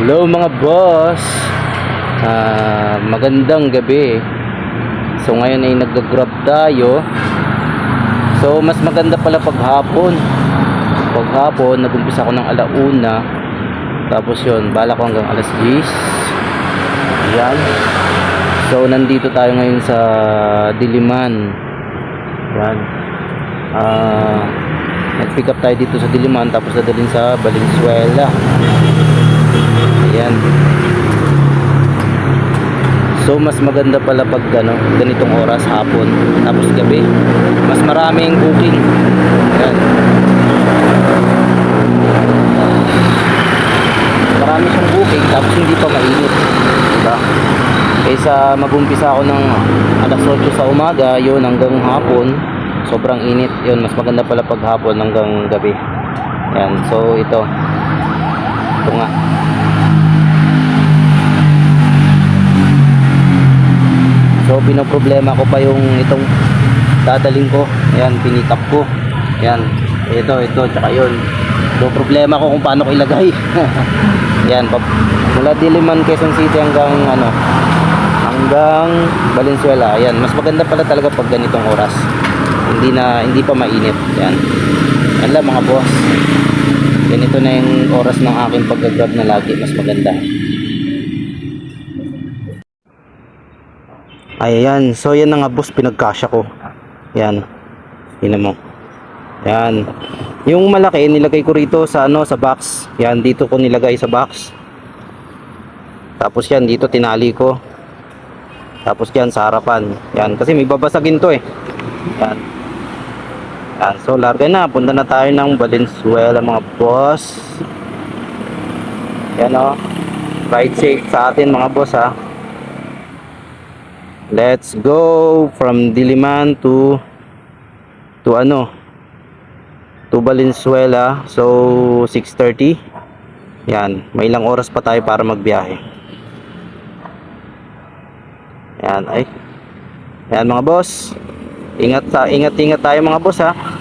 Hello mga boss. Ah, Magandang gabi. So ngayon ay nag-grab tayo. So mas maganda pala paghapon. Paghapon Nag-umpisa ako ng alauna. Tapos yun Bala ko hanggang alas 10 Yan. So nandito tayo ngayon sa Diliman. Yan. Ah Nag-pick up tayo dito sa Diliman Tapos dadalhin sa Valenzuela Ayan. So mas maganda pala pag ano, ganitong oras hapon tapos gabi. Mas maraming booking. Ayan. Marami siyang booking tapos hindi pa mainit. Diba? Kaysa mag-umpisa ako ng alas 8 sa umaga, yun hanggang hapon, sobrang init. Yun, mas maganda pala pag hapon hanggang gabi. Ayan, so ito. Ito nga. So pinoproblema ko pa yung itong dadaling ko. Ayan, pinikap ko. Ayan, ito, ito, tsaka yun. So problema ko kung paano ko ilagay. Ayan, mula Diliman, Quezon City hanggang ano, hanggang Valenzuela. Ayan, mas maganda pala talaga pag ganitong oras. Hindi na, hindi pa mainit. Ayan. Yan lang mga boss. Ganito na yung oras ng aking pag-grab na lagi. Mas maganda. Ayan, so yan na nga boss, pinagkasya ko. Yan. Tingnan mo. Yan. Yung malaki nilagay ko rito sa ano, sa box. Yan, dito ko nilagay sa box. Tapos yan, dito tinali ko. Tapos yan sa harapan. Yan, kasi may babasagin to eh. Yan. Yan, so larga na. Punta na tayo ng Valenzuela mga boss. Yan o. Ride safe sa atin mga boss ha. Let's go from Diliman to to ano? To Valenzuela. So 6:30 yan. May ilang oras pa tayo para magbiyahe. Yan ay. Yan mga boss. Ingat sa ingat ingat tayo mga boss ha